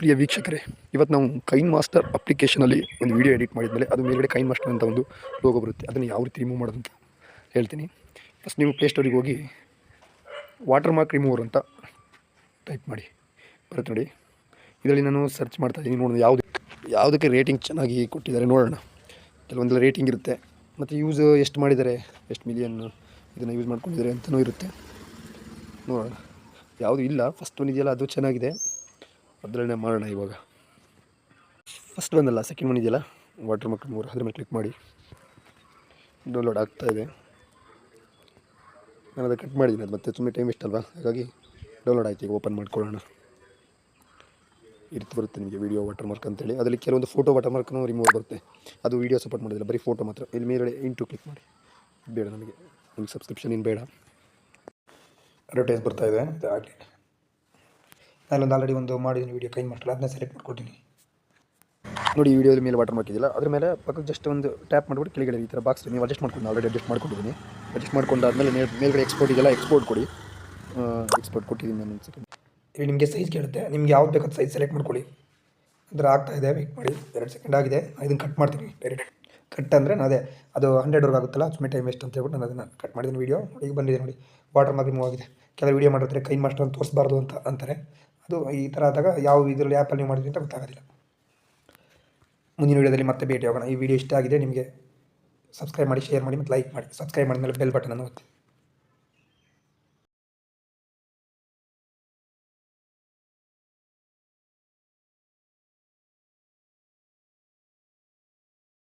ಪ್ರಿಯ ವೀಕ್ಷಕರೇ, ಇವತ್ತು ನಾವು ಕೈನ್ ಮಾಸ್ಟರ್ ಅಪ್ಲಿಕೇಶನಲ್ಲಿ ಒಂದು ವೀಡಿಯೋ ಎಡಿಟ್ ಮಾಡಿದ್ಮೇಲೆ ಅದು ಮೇಲ್ಗಡೆ ಕೈನ್ ಮಾಸ್ಟರ್ ಅಂತ ಒಂದು ಲೋಗೋ ಬರುತ್ತೆ. ಅದನ್ನು ಯಾವ ರೀತಿ ರಿಮೂವ್ ಮಾಡೋದು ಅಂತ ಹೇಳ್ತೀನಿ. ಫಸ್ಟ್ ನೀವು ಪ್ಲೇಸ್ಟೋರಿಗೆ ಹೋಗಿ ವಾಟರ್ ಮಾರ್ಕ್ ರಿಮೂವರ್ ಅಂತ ಟೈಪ್ ಮಾಡಿ. ಬರುತ್ತೆ ನೋಡಿ. ಇದರಲ್ಲಿ ನಾನು ಸರ್ಚ್ ಮಾಡ್ತಾ ಇದ್ದೀನಿ. ನೋಡೋಣ ಯಾವುದು, ಯಾವುದಕ್ಕೆ ರೇಟಿಂಗ್ ಚೆನ್ನಾಗಿ ಕೊಟ್ಟಿದ್ದಾರೆ ನೋಡೋಣ. ಕೆಲವೊಂದೆಲ್ಲ ರೇಟಿಂಗ್ ಇರುತ್ತೆ. ಮತ್ತು ಯೂಸ್ ಎಷ್ಟು ಮಾಡಿದ್ದಾರೆ, ಎಷ್ಟು ಮಿಲಿಯನ್ ಇದನ್ನು ಯೂಸ್ ಮಾಡ್ಕೊಂಡಿದ್ದಾರೆ ಅಂತಲೂ ಇರುತ್ತೆ. ನೋಡೋಣ. ಯಾವುದು ಇಲ್ಲ. ಫಸ್ಟ್ ಇದೆಯಲ್ಲ ಅದು ಚೆನ್ನಾಗಿದೆ. ಅದರಲ್ಲೇ ಮಾಡೋಣ ಇವಾಗ. ಫಸ್ಟ್ ಬಂದಲ್ಲ ಸೆಕೆಂಡ್ ಒನ್ ಇದೆಯಲ್ಲ ವಾಟರ್ ಮಾರ್ಕ್ ಮೂರು, ಅದ್ರ ಮೇಲೆ ಕ್ಲಿಕ್ ಮಾಡಿ. ಡೌನ್ಲೋಡ್ ಆಗ್ತಾ ಇದೆ. ನಾನು ಅದಕ್ಕೆ ಕಟ್ ಮಾಡಿದ್ದೀನಿ, ಅದು ಮತ್ತೆ ಸುಮ್ಮನೆ ಟೈಮ್ ವೇಸ್ಟ್ ಅಲ್ವಾ? ಹಾಗಾಗಿ ಡೌನ್ಲೋಡ್ ಆಯ್ತು, ಈಗ ಓಪನ್ ಮಾಡ್ಕೊಳ್ಳೋಣ. ಇರ್ತು ರೀತಿ ಬರುತ್ತೆ ನಿಮಗೆ ವೀಡಿಯೋ ವಾಟರ್ ಮಾರ್ಕ್ ಅಂತೇಳಿ. ಅದರಲ್ಲಿ ಕೆಲವೊಂದು ಫೋಟೋ ವಾಟರ್ ಮಾರ್ಕ್ನೂ ರಿಮೂವ್ ಬರುತ್ತೆ. ಅದು ವೀಡಿಯೋ ಸಪೋರ್ಟ್ ಮಾಡೋದಿಲ್ಲ, ಬರೀ ಫೋಟೋ ಮಾತ್ರ. ಇಲ್ಲಿ ಮೇಲ್ಗಡೆ ಇಂಟು ಕ್ಲಿಕ್ ಮಾಡಿ. ಬೇಡ ನಮಗೆ, ನಿಮ್ಗೆ ಸಬ್ಸ್ಕ್ರಿಪ್ಷನ್ ಏನು ಬೇಡ. ಅಡ್ವರ್ಟೈಸ್ ಬರ್ತಾ ಇದೆ. ಆಗಲಿ ನಾನೊಂದು ಆಲ್ರೆಡಿ ಒಂದು ಮಾಡಿದ್ದೀನಿ ವೀಡಿಯೋ ಕೈ ಮಾಡ್ತಾರೆ ಅದನ್ನ ಸೆಲೆಕ್ಟ್ ಮಾಡ್ಕೊಡ್ತೀನಿ ನೋಡಿ ಈ ಮೇಲೆ ವಾಟರ್ ಮಾರ್ಕ್ ಇದೆಯಲ್ಲ ಅದ್ರ ಮೇಲೆ ಪಕ್ಕಕ್ಕೆ ಜಸ್ಟ್ ಒಂದು ಟ್ಯಾಪ್ ಮಾಡಿಬಿಟ್ಟು ಕೆಳಗಡೆ ಈ ಥರ ಬಾಕ್ಸ್ ನೀವು ಅಡ್ಜಸ್ಟ್ ಮಾಡ್ಕೊಂಡು ಆಲ್ರೆಡಿ ಅಡ್ಜಸ್ಟ್ ಮಾಡ್ಕೊಂಡಿದ್ದೀನಿ ಅಡ್ಜಸ್ಟ್ ಮಾಡ್ಕೊಂಡಾದ್ಮೇಲೆ ಮೇಲ್, ಮೇಲ್ಗಡೆ ಎಕ್ಸ್ಪೋರ್ಟ್ ಇದೆಯಲ್ಲ ಎಕ್ಸ್ಪೋರ್ಟ್ ಕೊಡಿ. ಎಕ್ಸ್ಪೋರ್ಟ್ ಕೊಟ್ಟಿದ್ದೀನಿ ನಾನು ಸೆಕೆಂಡ್ ಈಗ ನಿಮಗೆ ಸೈಜ್ ಕೇಳುತ್ತೆ, ನಿಮ್ಗೆ ಯಾವ್ದು ಬೇಕಾದ ಸೈಜ್ ಸೆಲೆಕ್ಟ್ ಮಾಡ್ಕೊಳ್ಳಿ. ಅಂದರೆ ಆಗ್ತಾ ಇದೆ ವೇಟ್ ಮಾಡಿ, ಎರಡು ಸೆಕೆಂಡ್ ಆಗಿದೆ ಇದನ್ನು ಕಟ್ ಮಾಡ್ತೀನಿ ಡೈರೆಕ್ಟ್ ಕಟ್ ಅಂದರೆ ಅದೇ, ಅದು ಹಂಡ್ರೆಡ್ವರೆಗೆ ಆಗುತ್ತಲ್ಲ ಸುಮ್ಮನೆ ಟೈಮ್ ವೇಸ್ಟ್ ಅಂತ ಹೇಳ್ಬಿಟ್ಟು ನಾನು ಅದನ್ನು ಕಟ್ ಮಾಡಿದ್ದೀನಿ ವೀಡಿಯೋ ಈಗ ಬಂದಿದೆ ನೋಡಿ ವಾಟರ್ ಮಾರ್ಕ್ ರಿಮೂವ್ ಆಗಿದೆ. ಕೆಲವು ವೀಡಿಯೋ ಮಾಡಿರ್ತಾರೆ ಕೈ ಮಾಸ್ಟರ್ ಅಂತ ತೋರಿಸಬಾರ್ದು ಅಂತ ಅಂತಾರೆ. ಅದು ಈ ಥರ ಆದಾಗ ಯಾವ ಇದರಲ್ಲಿ ಆ್ಯಪಲ್ಲಿ ನೀವು ಮಾಡಿದ್ರಿ ಅಂತ ಗೊತ್ತಾಗೋದಿಲ್ಲ. ಮುಂದಿನ ವೀಡಿಯೋದಲ್ಲಿ ಮತ್ತೆ ಭೇಟಿ ಆಗೋಣ ಈ ವಿಡಿಯೋ ಇಷ್ಟ ಆಗಿದೆ ನಿಮಗೆ ಸಬ್ಸ್ಕ್ರೈಬ್ ಮಾಡಿ ಶೇರ್ ಮಾಡಿ ಮತ್ತು ಲೈಕ್ ಮಾಡಿ. ಸಬ್ಸ್ಕ್ರೈಬ್ ಮಾಡಿದ ಮೇಲೆ ಬೆಲ್ ಬಟನನ್ನು ಒತ್ತಿ.